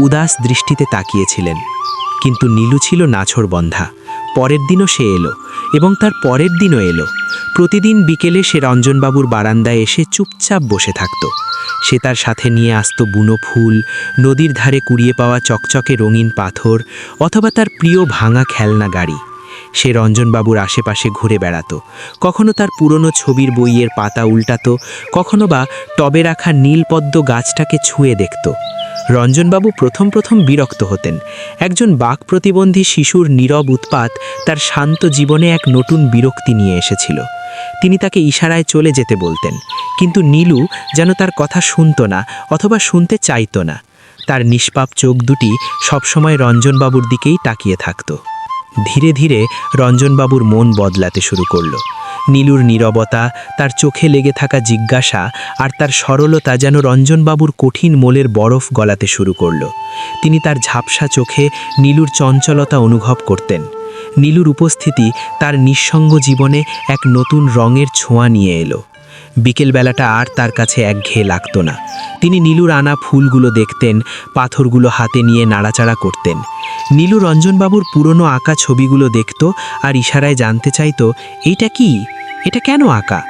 উদাস দৃষ্টিতে তাকিয়েছিলেন। কিন্তু নীলু ছিল নাছড়বন্ধা পরের দিনও সে এলো এবং তার পরের দিনও এলো। প্রতিদিন বিকেলে সে রঞ্জনবাবুর বারান্দায় এসে চুপচাপ বসে থাকত। সে তার সাথে নিয়ে আসতো বুনো ফুল, নদীর ধারে কুড়িয়ে পাওয়া চকচকে রঙিন পাথর অথবা তার প্রিয় ভাঙা খেলনা গাড়ি। সে রঞ্জনবাবুর আশেপাশে ঘুরে বেড়াতো। কখনো তার পুরনো ছবির বইয়ের পাতা উল্টাতো, কখনো বা টবে রাখা নীলপদ্ম গাছটাকে ছুঁয়ে দেখত। রঞ্জনবাবু প্রথম প্রথম বিরক্ত হতেন। একজন বাক প্রতিবন্ধী শিশুর নীরব উৎপাত তার শান্ত জীবনে এক নতুন বিরক্তি নিয়ে এসেছিল। তিনি তাকে ইশারায় চলে যেতে বলতেন, কিন্তু নীলু যেন তার কথা শুনতো না অথবা শুনতে চাইতো না। তার নিষ্পাপ চোখ দুটি সবসময় রঞ্জনবাবুর দিকেই তাকিয়ে থাকত। ধীরে ধীরে রঞ্জনবাবুর মন বদলাতে শুরু করল। নীলুর নীরবতা, তার চোখে লেগে থাকা জিজ্ঞাসা আর তার সরলতা যেন রঞ্জনবাবুর কঠিন মোলের বরফ গলাতে শুরু করল। তিনি তার ঝাপসা চোখে নীলুর চঞ্চলতা অনুভব করতেন। নীলুর উপস্থিতি তার নিঃসঙ্গ জীবনে এক নতুন রঙের ছোঁয়া নিয়ে এলো। বিকেলবেলাটা আর তার কাছে একঘেয়ে লাগতো না। তিনি নীলুর আনা ফুলগুলো দেখতেন, পাথরগুলো হাতে নিয়ে নাড়াচাড়া করতেন। নীলু রঞ্জনবাবুর পুরনো আঁকা ছবিগুলো দেখত আর ইশারায় জানতে চাইতো, এইটা কি? এটা কেন আঁকা?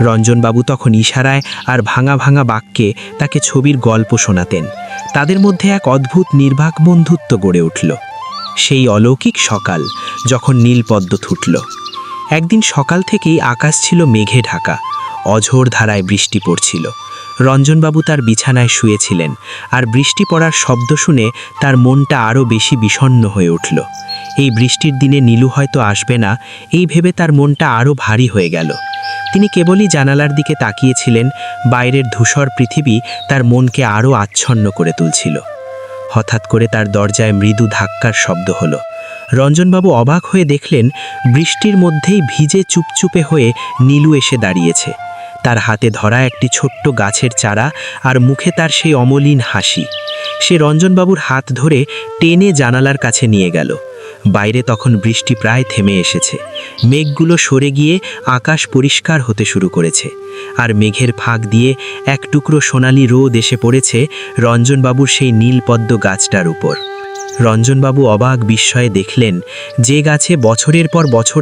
রঞ্জনবাবু তখন ইশারায় আর ভাঙা ভাঙা বাক্যে তাকে ছবির গল্প শোনাতেন। তাদের মধ্যে এক অদ্ভুত নির্বাক বন্ধুত্ব গড়ে উঠল। সেই অলৌকিক সকাল যখন নীলপদ্ম থুটল। একদিন সকাল থেকেই আকাশ ছিল মেঘে ঢাকা, অঝোর ধারায় বৃষ্টি পড়ছিল। রঞ্জনবাবু তার বিছানায় শুয়েছিলেন আর বৃষ্টি পড়ার শব্দ শুনে তার মনটা আরও বেশি বিষণ্ণ হয়ে উঠল। এই বৃষ্টির দিনে নীলু হয়তো আসবে না, এই ভেবে তার মনটা আরও ভারী হয়ে গেল। তিনি কেবলই জানালার দিকে তাকিয়েছিলেন, বাইরের ধূসর পৃথিবী তার মনকে আরও আচ্ছন্ন করে তুলছিল। হঠাৎ করে তার দরজায় মৃদু ধাক্কার শব্দ হলো। রঞ্জনবাবু অবাক হয়ে দেখলেন, বৃষ্টির মধ্যেই ভিজে চুপচুপে হয়ে নীলু এসে দাঁড়িয়েছে। তার হাতে ধরা একটি ছোট্ট গাছের চারা আর মুখে তার সেই অমলিন হাসি। সে রঞ্জনবাবুর হাত ধরে টেনে জানালার কাছে নিয়ে গেল। বাইরে তখন বৃষ্টি প্রায় থেমে এসেছে। মেঘগুলো সরে গিয়ে আকাশ পরিষ্কার হতে শুরু করেছে আর মেঘের ফাঁক দিয়ে এক টুকরো সোনালি রোদ এসে পড়েছে রঞ্জনবাবুর সেই নীলপদ্ম গাছটার উপর। রঞ্জনবাবু অবাক বিস্ময়ে দেখলেন, যে গাছে বছরের পর বছর